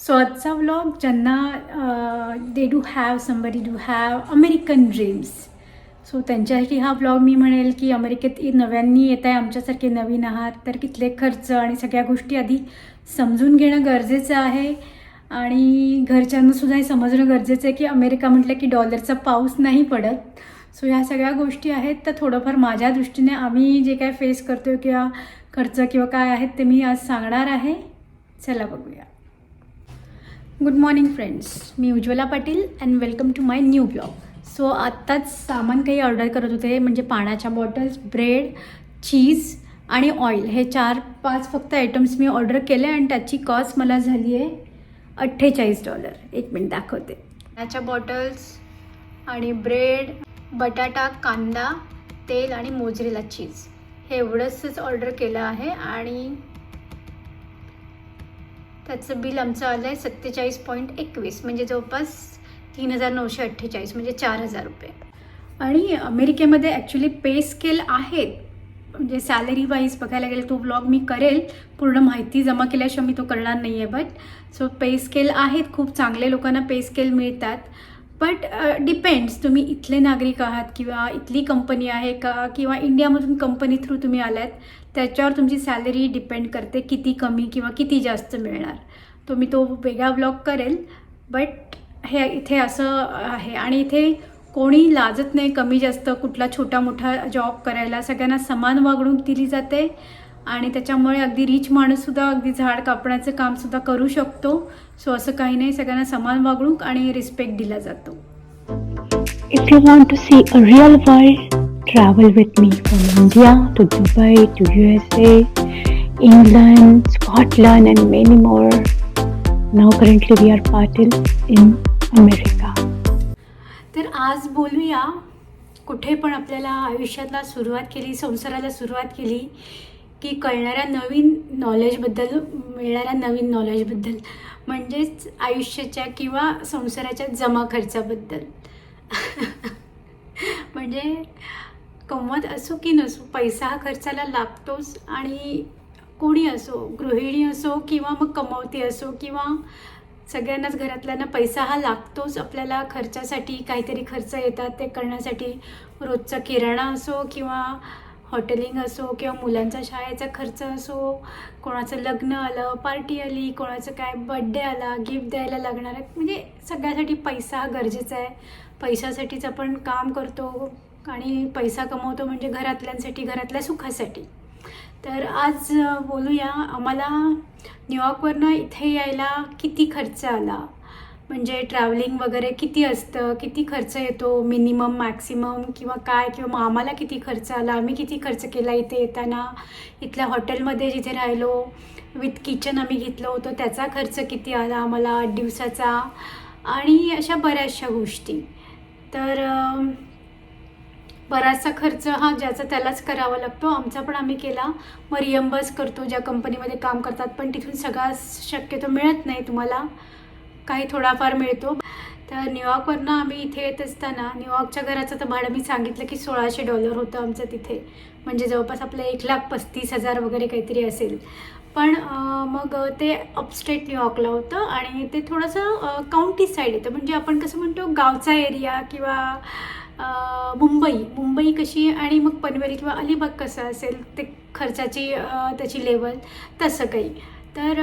So आजचा vlog ज्यांना they do have somebody do have American dreams so त्यांच्यासाठी हा व्लॉग मी म्हणेल की अमेरिकेत नव्यांनी येत आहे आमच्यासारखे नवीन आहात तर कितले खर्च आणि सगळ्या गोष्टी आधी समजून घेणं गरजेचं आहे. आणि घरच्यांनासुद्धा हे समजणं गरजेचं आहे की अमेरिका म्हटलं की डॉलरचा पाऊस नाही पडत. सो ह्या सगळ्या गोष्टी आहेत तर थोडंफार माझ्या दृष्टीने आम्ही जे काय फेस करतो किंवा खर्च किंवा काय आहेत ते मी आज सांगणार आहे. चला बघूया. Good morning friends me Ujjwala Patil and welcome to my new blog so आत्ताच सामान काही ऑर्डर करत होते म्हणजे पाण्याच्या बॉटल्स ब्रेड चीज आणि ऑइल हे चार पाच फक्त आयटम्स मी ऑर्डर केले आणि त्याची कॉस्ट मला झाली आहे अठ्ठेचाळीस डॉलर एक मिनिट दाखवते. पाण्याच्या बॉटल्स आणि ब्रेड बटाटा कांदा तेल आणि मोजरेला चीज हे एवढंच ऑर्डर केलं आहे आणि त्याचं बिल आमचं आलं आहे सत्तेचाळीस पॉईंट एकवीस म्हणजे जवळपास तीन हजार नऊशे अठ्ठेचाळीस म्हणजे चार हजार रुपये. आणि अमेरिकेमध्ये ॲक्च्युली पे स्केल आहेत. म्हणजे सॅलरी वाईज बघायला गेलं तो ब्लॉग मी करेल. पूर्ण माहिती जमा केल्याशिवाय मी तो करणार नाही आहे बट सो पे स्केल आहेत. खूप चांगले लोकांना पे स्केल मिळतात. बट डिपेंड्स uh, तुम्ही इथले नागरिक आहात किंवा इथली कंपनी आहे का किंवा इंडियामधून कंपनी थ्रू तुम्ही आलात त्याच्यावर तुमची सॅलरी डिपेंड करते किती कमी किंवा किती जास्त मिळणार. तो मी तो वेगळा ब्लॉग करेल बट हे इथे असं आहे. आणि इथे कोणी लाजत नाही कमी जास्त कुठला छोटा मोठा जॉब करायला. सगळ्यांना समान वागणूक दिली जाते. आणि त्याच्यामुळे अगदी रिच माणूससुद्धा अगदी झाड कापण्याचं काम सुद्धा करू शकतो. सो असं काही नाही. सगळ्यांना समान वागणूक आणि रिस्पेक्ट दिला जातो. If you want to see real world travel with me from India to Dubai to U S A England Scotland and many more now currently we are Patil in America तर आज बोलूया कुठे पण आपल्याला आयुष्यातला सुरुवात केली संसाराला सुरुवात केली की कळणाऱ्या नवीन नॉलेजबद्दल मिळणाऱ्या नवीन नॉलेजबद्दल म्हणजेच आयुष्याच्या किंवा संसाराच्या जमा खर्चाबद्दल. म्हणजे कमवत असो की नसो पैसा हा खर्चाला लागतोच आणि कोणी असो गृहिणी असो किंवा मग कमवती असो किंवा सगळ्यांनाच घरातल्यांना पैसा हा लागतोच आपल्याला खर्चासाठी काहीतरी खर्च येतात ते करण्यासाठी रोजचा किराणा असो किंवा हॉटेलिंग असो किंवा मुलांचा शाळेचा खर्च असो कोणाचं लग्न आलं पार्टी आली कोणाचं काय बड्डे आला गिफ्ट द्यायला लागणार आहे म्हणजे सगळ्यासाठी पैसा हा गरजेचा आहे. पैशासाठीच आपण काम करतो आणि पैसा कमवतो म्हणजे घरातल्यांसाठी घरातल्या सुखासाठी. तर आज बोलूया आम्हाला न्यूयॉर्कवरनं इथे यायला किती खर्च आला? म्हणजे ट्रॅव्हलिंग वगैरे किती असतं? किती खर्च येतो? मिनिमम मॅक्सिमम किंवा काय? किंवा मग आम्हाला किती खर्च आला? आम्ही किती खर्च केला इथे येताना? इथल्या हॉटेलमध्ये जिथे राहिलो विथ किचन आम्ही घेतलं होतं त्याचा खर्च किती आला आम्हाला आठ दिवसाचा? आणि अशा बऱ्याचशा गोष्टी. तर बराचसा खर्च हा ज्याचा त्यालाच करावा लागतो. आमचा पण आम्ही केला. मग रिअम्बर्स करतो ज्या कंपनीमध्ये काम करतात. पण तिथून सगळा शक्यतो मिळत नाही तुम्हाला. काही थोडाफार मिळतो. तर न्यूयॉर्कवरनं आम्ही इथे येत असताना न्यूयॉर्कच्या घराचं तर भाडं मी सांगितलं की सोळाशे डॉलर होतं आमचं तिथे. म्हणजे जवळपास आपलं एक लाख पस्तीस हजार वगैरे काहीतरी असेल. पण मग ते अपस्टेट न्यूयॉर्कला होतं आणि ते थोडंसं काउंटी साईड येतं. म्हणजे आपण कसं म्हणतो गावचा एरिया किंवा मुंबई. मुंबई कशी आणि मग पनवेल किंवा अलिबाग कसं असेल ते खर्चाची त्याची लेवल तसं काही. तर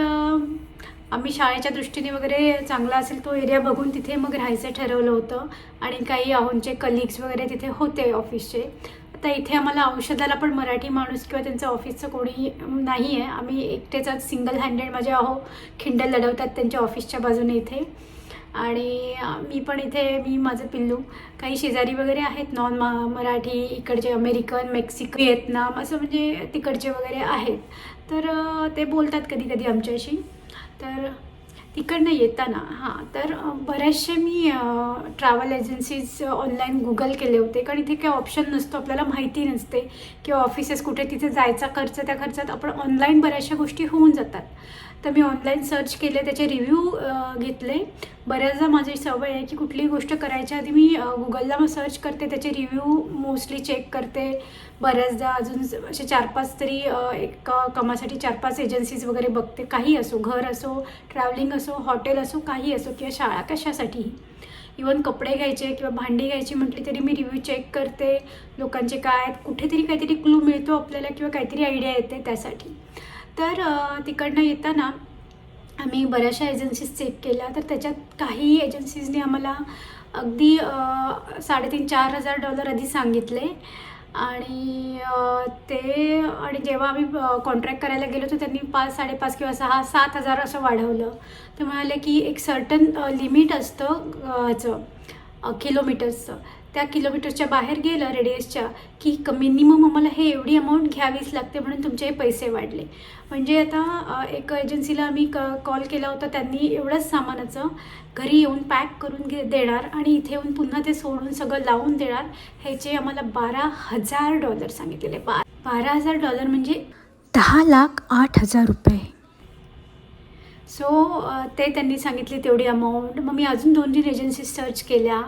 आम्ही शाळेच्या दृष्टीने वगैरे चांगला असेल तो एरिया बघून तिथे मग राहायचं ठरवलं होतं. आणि काही आहोंचे कलिग्स वगैरे तिथे होते ऑफिसचे आता इथे आम्हाला औषधाला पण मराठी माणूस किंवा त्यांचं ऑफिसचं कोणी नाही आहे आम्ही एकटेच सिंगल हँडेड माझे अहो खिंडल लढवतात त्यांच्या ऑफिसच्या बाजूने इथे. आणि मी पण इथे मी माझं पिल्लू काही शेजारी वगैरे आहेत. नॉन मा मराठी इकडचे अमेरिकन मेक्सिकन व्हिएतनाम असं म्हणजे तिकडचे वगैरे आहेत. तर ते बोलतात कधी कधी आमच्याशी. तर तिकडनं येताना हां तर बऱ्याचशे मी ट्रॅव्हल एजन्सीज ऑनलाईन गुगल केले होते. कारण इथे काही ऑप्शन नसतो आपल्याला माहिती नसते. किंवा ऑफिसेस कुठे तिथे जायचा खर्च त्या खर्चात आपण ऑनलाईन बऱ्याचशा गोष्टी होऊन जातात. तर मी ऑनलाईन सर्च केले त्याचे रिव्ह्यू घेतले. बऱ्याचदा माझी सवय आहे की कुठलीही गोष्ट करायच्या आधी मी गुगलला मग सर्च करते त्याचे रिव्ह्यू मोस्टली चेक करते. बऱ्याचदा अजून असे चार पाच तरी एक कामासाठी चार पाच एजन्सीज वगैरे बघते. काही असो घर असो ट्रॅव्हलिंग असो हॉटेल असो काही असो किंवा शाळा कशासाठीही इवन कपडे घ्यायचे किंवा भांडी घ्यायची म्हटली तरी मी रिव्ह्यू चेक करते. लोकांचे काय आहेत कुठेतरी काहीतरी क्लू मिळतो आपल्याला किंवा काहीतरी आयडिया येते त्यासाठी. तर तिकडनं येताना आम्ही बऱ्याचशा एजन्सीज चेक केल्या. तर त्याच्यात काही एजन्सीजने आम्हाला अगदी साडेतीन चार हजार डॉलर आधी सांगितले. आणि ते आणि जेव्हा आम्ही कॉन्ट्रॅक्ट करायला गेलो तर त्यांनी पाच साडेपाच किंवा सहा सात हजार असं वाढवलं. ते म्हणाले की एक सर्टन लिमिट असतं ह्याचं किलोमीटर्सचं त्या किलोमीटरच्या बाहेर गेलं रेडियसच्या की क मिनिमम आम्हाला हे एवढी अमाऊंट घ्यावीच लागते म्हणून तुमचे हे पैसे वाढले. म्हणजे आता एक एजन्सीला आम्ही क कॉल केला होता त्यांनी एवढंच सामानाचं घरी येऊन पॅक करून घे देणार आणि इथे येऊन पुन्हा ते सोडून सगळं लावून देणार ह्याचे आम्हाला बारा हजार डॉलर सांगितलेले. बा बारा हजार डॉलर म्हणजे दहा लाख आठ हजार रुपये. सो ते त्यांनी सांगितली तेवढी अमाऊंट मग मी अजून दोन तीन एजन्सी सर्च केल्या.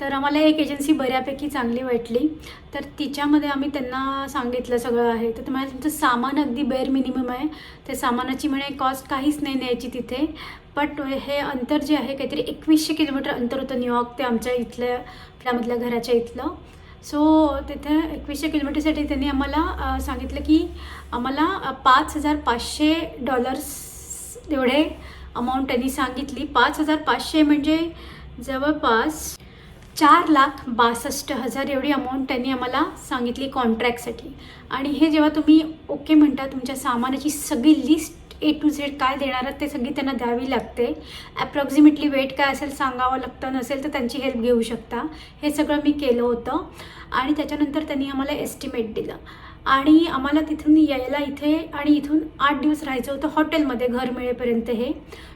तर आम्हाला एक एजन्सी बऱ्यापैकी चांगली वाटली तर तिच्यामध्ये आम्ही त्यांना सांगितलं सगळं आहे. तर तुम्हाला तुमचं सामान अगदी बेअर मिनिमम आहे. त्या सामानाची म्हणे कॉस्ट काहीच नाही न्यायची तिथे. बट हे अंतर जे आहे काहीतरी एकवीसशे किलोमीटर अंतर होतं न्यूयॉर्क ते आमच्या इथल्या आपल्यामधल्या घराच्या इथलं. सो तिथे एकवीसशे किलोमीटरसाठी त्यांनी आम्हाला सांगितलं की आम्हाला पाच हजार पाचशे डॉलर्स एवढे अमाऊंट त्यांनी सांगितली. पाच हजार पाचशे म्हणजे जवळपास चार लाख बासष्ट हजार एवढी अमाऊंट त्यांनी आम्हाला सांगितली कॉन्ट्रॅक्टसाठी आणि हे जेव्हा तुम्ही ओके म्हणता तुमच्या सामानाची सगळी लिस्ट ए टू झेड काय देणार आहात ते सगळी त्यांना द्यावी लागते. ॲप्रॉक्झिमेटली वेट काय असेल सांगावं लागतं नसेल तर त्यांची हेल्प घेऊ शकता. हे सगळं मी केलं होतं. आणि त्याच्यानंतर त्यांनी आम्हाला एस्टिमेट दिलं. आणि आम्हाला तिथून यायला इथे आणि इथून आठ दिवस राहायचं होतं हॉटेलमध्ये घर मिळेपर्यंत हे.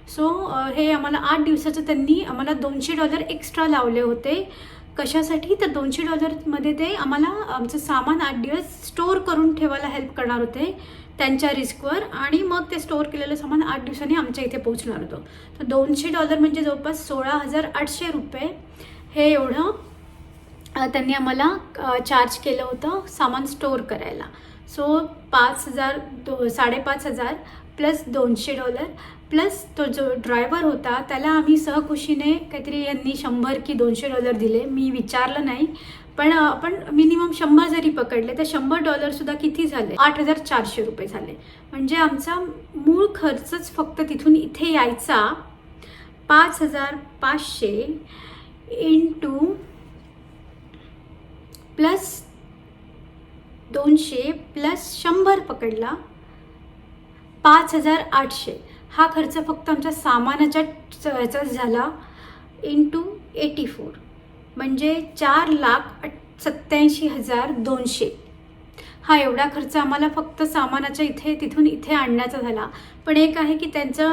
सो हे आम्हाला आठ दिवसाचं त्यांनी आम्हाला दोनशे डॉलर एक्स्ट्रा लावले होते. कशासाठी? तर दोनशे डॉलरमध्ये ते आम्हाला आमचं सामान आठ दिवस स्टोअर करून ठेवायला हेल्प करणार होते त्यांच्या रिस्कवर आणि मग ते स्टोअर केलेलं सामान आठ दिवसांनी आमच्या इथे पोहोचणार होतं. तर दोनशे डॉलर म्हणजे जवळपास सोळा हजार आठशे रुपये. हे एवढं. त्यांनी आम्हाला चार्ज केलं होतं सामान स्टोअर करायला. सो पाच हजार दो साडेपाच हजार प्लस दोनशे डॉलर प्लस तो जो ड्रायव्हर होता त्याला आम्ही सहखुशीने काहीतरी यांनी शंभर की दोनशे डॉलर दिले. मी विचारलं नाही पण आपण मिनिमम शंभर जरी पकडले तर शंभर डॉलरसुद्धा किती झाले? आठ हजार चारशे रुपये झाले. म्हणजे आमचा मूळ खर्चच फक्त तिथून इथे यायचा पाच हजार पाचशे इन टू प्लस दोनशे प्लस शंभर पकडला. पाच हजार आठशे. हा खर्च फक्त आमच्या सामानाच्या ह्याचाच झाला इंटू एटी फोर म्हणजे चार लाख अठ- सत्याऐंशी हजार दोनशे. हा एवढा खर्च आम्हाला फक्त सामानाच्या इथे तिथून इथे आणण्याचा झाला. पण एक आहे की त्यांचा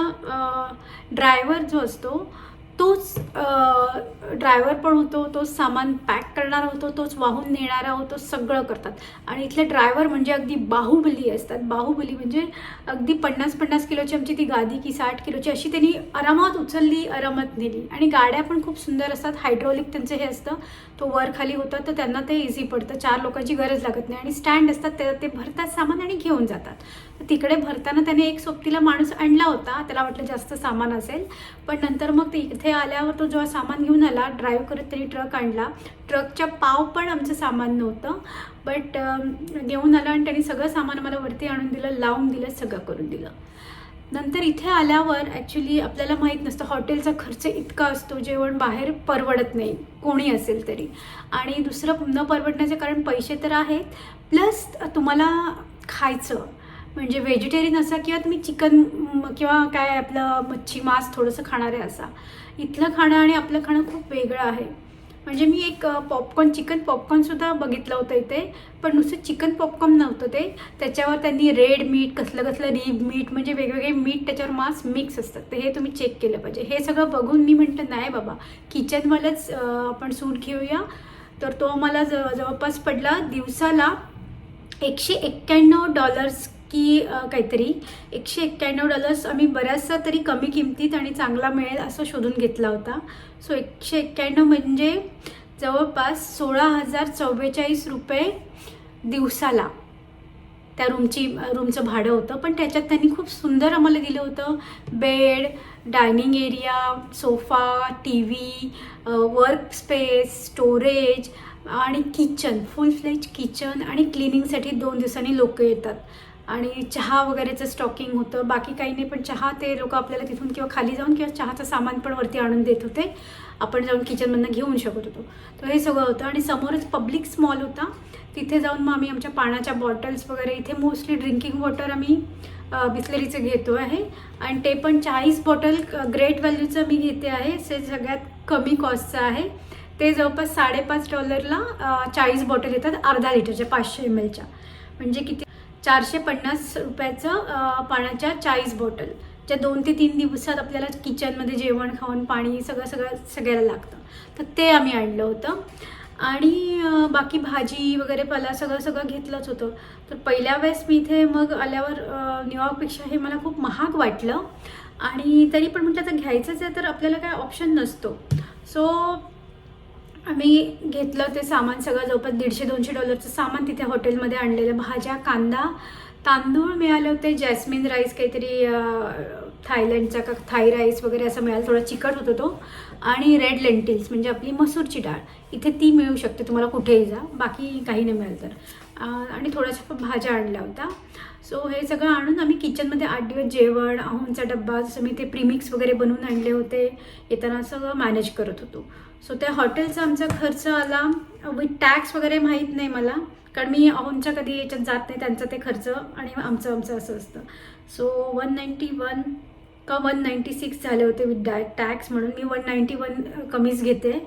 ड्रायव्हर जो असतो तोच ड्रायव्हर पण होतो तोच सामान पॅक करणारा होतो तोच वाहून नेणारा होतो सगळं करतात. आणि इथले ड्रायव्हर म्हणजे अगदी बाहुबली असतात. बाहुबली म्हणजे अगदी पन्नास पन्नास किलोची आमची ती गादी की साठ किलोची अशी त्यांनी आरामात उचलली आरामात नेली. आणि गाड्या पण खूप सुंदर असतात. हायड्रोलिक त्यांचं हे असतं. तो वर खाली होतात तर त्यांना ते इझी पडतं. चार लोकांची गरज लागत नाही. आणि स्टँड असतात ते ते भरतात सामान आणि घेऊन जातात. तिकडे भरताना त्याने एक सोबतीला माणूस आणला होता. त्याला वाटलं जास्त सामान असेल. पण नंतर मग ते इथे आल्यावर तो जेव्हा सामान घेऊन आला ड्राईव्ह करत त्यांनी ट्रक आणला. ट्रकच्या पाव पण आमचं सामान नव्हतं. बट घेऊन आला आणि त्यांनी सगळं सामान मला वरती आणून दिलं लावून दिलं सगळं करून दिलं. नंतर इथे आल्यावर ॲक्च्युली आपल्याला माहीत नसतं हॉटेलचा खर्च इतका असतो जेवण बाहेर परवडत नाही कोणी असेल तरी. आणि दुसरं न परवडण्याचे कारण पैसे तर आहेत. प्लस तुम्हाला खायचं म्हणजे व्हेजिटेरियन असा किंवा तुम्ही चिकन किंवा काय आपलं मच्छी मांस थोडंसं खाणारे असा. इथलं खाणं आणि आपलं खाणं खूप वेगळं आहे. म्हणजे मी एक पॉपकॉर्न चिकन पॉपकॉर्नसुद्धा बघितलं होतं इथे पण नुसतं चिकन पॉपकॉर्न नव्हतं ते. त्याच्यावर त्यांनी रेड मीठ कसलं कसलं रीब मीठ म्हणजे वेगवेगळे मीठ त्याच्यावर मांस मिक्स असतात. तर हे तुम्ही चेक केलं पाहिजे. हे सगळं बघून मी म्हणतं नाही बाबा किचनवालाच आपण सूट घेऊया. तर तो मला ज जवळपास पडला दिवसाला एकशे एक्क्याण्णव डॉलर्स की काहीतरी. एकशे एक्क्याण्णव डॉलर्स आम्ही बऱ्याचसा तरी कमी किमतीत आणि चांगला मिळेल असं शोधून घेतला होता. सो एकशे एक्क्याण्णव म्हणजे जवळपास सोळा हजार चव्वेचाळीस रुपये दिवसाला. त्या रूमची रूमचं भाडं होतं. पण त्याच्यात त्यांनी खूप सुंदर आम्हाला दिलं होतं. Bed dining area sofa T V work space storage आणि किचन फुल फ्लेज किचन आणि क्लिनिंगसाठी दोन दिवसांनी लोक येतात. आणि चहा वगैरेचं स्टॉकिंग होतं. बाकी काही नाही पण चहा ते लोक आपल्याला तिथून किंवा खाली जाऊन किंवा चहाचं सामान पण वरती आणून देत होते. आपण जाऊन किचनमधनं घेऊन शकत होतो. तर हे सगळं होतं आणि समोरच पब्लिक स्मॉल होता. तिथे जाऊन मग आम्ही आमच्या पाण्याच्या बॉटल्स वगैरे इथे मोस्टली ड्रिंकिंग वॉटर आम्ही बिस्लरीचं घेतो आहे. आणि ते पण चाळीस बॉटल ग्रेट व्हॅल्यूचं मी घेते आहे. ते सगळ्यात कमी कॉस्टचं आहे. ते जवळपास साडेपाच डॉलरला चाळीस बॉटल येतात अर्धा लिटरच्या पाचशे एम एलच्या म्हणजे किती चारशे पन्नास रुपयाचं पाण्याच्या चाळीस बॉटल. ज्या दोन ते तीन दिवसात आपल्याला किचनमध्ये जेवण खाऊन पाणी सगळं सगळं सगळ्याला लागतं. तर ते आम्ही आणलं होतं. आणि बाकी भाजी वगैरे मला सगळं सगळं घेतलंच होतं. तर पहिल्या वेळेस मी इथे मग आल्यावर न्यूयॉर्कपेक्षा हे मला खूप महाग वाटलं. आणि तरी पण म्हटलं तर घ्यायचंच आहे तर आपल्याला काय ऑप्शन नसतो. सो आम्ही घेतलं ते सामान सगळं जवळपास दीडशे दोनशे डॉलरचं सामान तिथे हॉटेलमध्ये आणलेलं. भाज्या कांदा तांदूळ मिळाले होते जॅस्मिन राईस काहीतरी थायलंडचा का थाई राईस वगैरे असं मिळालं थोडा चिकट होतो तो. आणि रेड लेंटिल्स म्हणजे आपली मसूरची डाळ. इथे ती मिळू शकते तुम्हाला कुठेही जा बाकी काही नाही मिळेल तर. आणि थोड्याशा पण भाज्या आणल्या होत्या. सो हे सगळं आणून आम्ही किचनमध्ये आठ दिवस जेवण अहोंचा डब्बा जसं मी ते प्रीमिक्स वगैरे बनवून आणले होते. येताना सगळं मॅनेज करत होतो. सो त्या हॉटेलचा आमचा खर्च आला. विथ टॅक्स वगैरे माहीत नाही मला. कारण मी आमच्या कधी याच्यात जात नाही. त्यांचा ते खर्च आणि आमचं आमचं असं असतं. सो वन नाईंटी वन का वन नाईंटी सिक्स झाले होते विथ डाय टॅक्स म्हणून. मी वन नाईंटी वन कमीच घेते.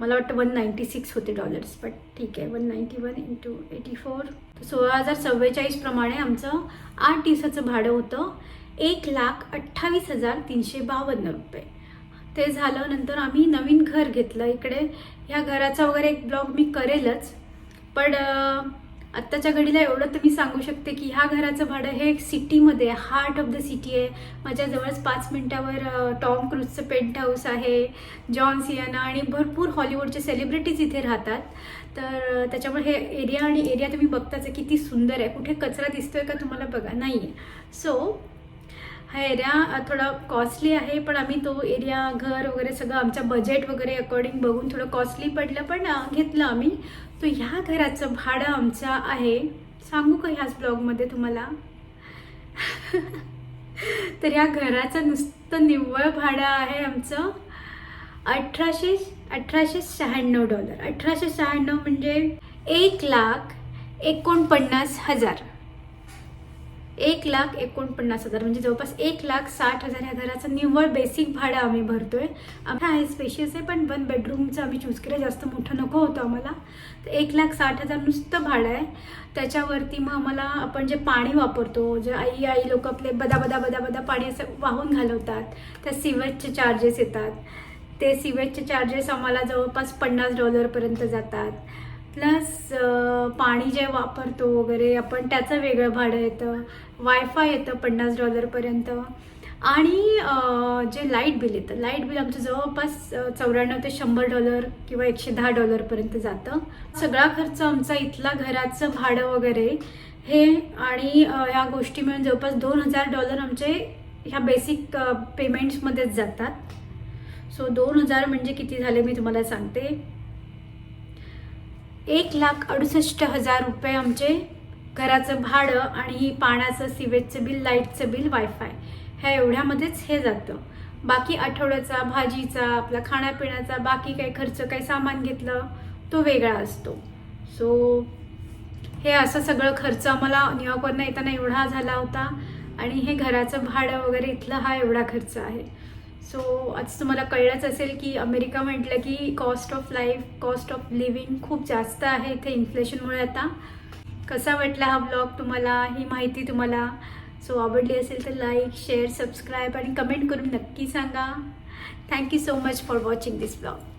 मला वाटतं वन नाईंटी सिक्स होते डॉलर्स बट ठीक आहे. One ninety one into eighty four सोळा हजार चव्वेचाळीसप्रमाणे आमचं आठ दिवसाचं भाडं होतं. एक लाख अठ्ठावीस हजार तीनशे बावन्न रुपये. ते झालं नंतर आम्ही नवीन घर घेतलं इकडे. ह्या घराचा वगैरे एक ब्लॉग मी करेलच. पण आत्ताच्या घडीला एवढं तर मी सांगू शकते की ह्या घराचं भाडं हे सिटीमध्ये आहे. हार्ट ऑफ द सिटी आहे. माझ्या जवळच पाच मिनटावर टॉम क्रूजचं पेंट हाऊस आहे जॉन सियाना आणि भरपूर हॉलिवूडचे सेलिब्रिटीज इथे राहतात. तर त्याच्यामुळे हे एरिया आणि एरिया तुम्ही बघताच आहे किती सुंदर आहे. कुठे कचरा दिसतोय का तुम्हाला बघा? नाही आहे सो हा एरिया थोडा कॉस्टली आहे पण आम्ही तो एरिया घर वगैरे सगळं आमच्या बजेट वगैरे अकॉर्डिंग बघून थोडं कॉस्टली पडलं पण घेतलं आम्ही. तो ह्या घराचं भाडं आमचं आहे. सांगू का ह्याच ब्लॉगमध्ये तुम्हाला? तर ह्या घराचं नुसतं निव्वळ भाडं आहे आमचं. अठराशे अठराशे शहाण्णव डॉलर अठराशे शहाण्णव म्हणजे एक लाख एकोणपन्नास हजार. एक लाख एकोणपन्नास हजार म्हणजे जवळपास एक लाख साठ हजार ह्या घराचं निव्वळ बेसिक भाडं आम्ही भरतोय. आमचं आहे स्पेशियस आहे पण वन बेडरूमचं आम्ही चूज केलं. जास्त मोठं नको होतं आम्हाला. तर एक लाख साठ हजार नुसतं भाडं आहे. त्याच्यावरती मग आम्हाला आपण जे पाणी वापरतो जे आई आई लोक आपले बदा बदा बदा बदा पाणी असं वाहून घालवतात त्या सिवेजचे चार्जेस येतात. ते सिवेजचे चार्जेस आम्हाला जवळपास पन्नास डॉलरपर्यंत जातात. प्लस पाणी जे वापरतो वगैरे आपण त्याचं वेगळं भाडं येतं. वायफाय येतं पन्नास डॉलरपर्यंत आणि जे लाइट बिल येतं लाइट बिल आमचं जवळपास चौऱ्याण्णव ते शंभर डॉलर किंवा एकशे दहा डॉलरपर्यंत जातं. सगळा खर्च आमचा इथला घराचं भाडं वगैरे हे आणि ह्या गोष्टी मिळून जवळपास दोन हजार डॉलर आमचे ह्या बेसिक पेमेंट्समध्येच जातात. सो दोन हजार म्हणजे किती झाले मी तुम्हाला सांगते. एक लाख अडुसष्ट हजार रुपये आमचे घराचं भाडं आणि पाण्याचं सिवेजचं बिल लाईटचं बिल वायफाय. ह्या एवढ्यामध्येच हे जातं. बाकी आठवड्याचा भाजीचा आपला खाण्यापिण्याचा बाकी काही खर्च काही सामान घेतलं तो वेगळा असतो. सो हे असं सगळं खर्च आम्हाला न्यूयॉर्कवरनं येताना एवढा झाला होता. आणि हे घराचं भाडं वगैरे इथलं हा एवढा खर्च आहे. सो आज तुम्हाला कळलंच असेल की अमेरिका म्हटलं की cost of life cost of living खूप जास्त आहे इथे इन्फ्लेशनमुळे आता. कसा वाटला हा ब्लॉग तुम्हाला? ही माहिती तुम्हाला? सो आवडली असेल तर लाईक शेअर सबस्क्राईब आणि कमेंट करून नक्की सांगा. Thank you so much for watching this blog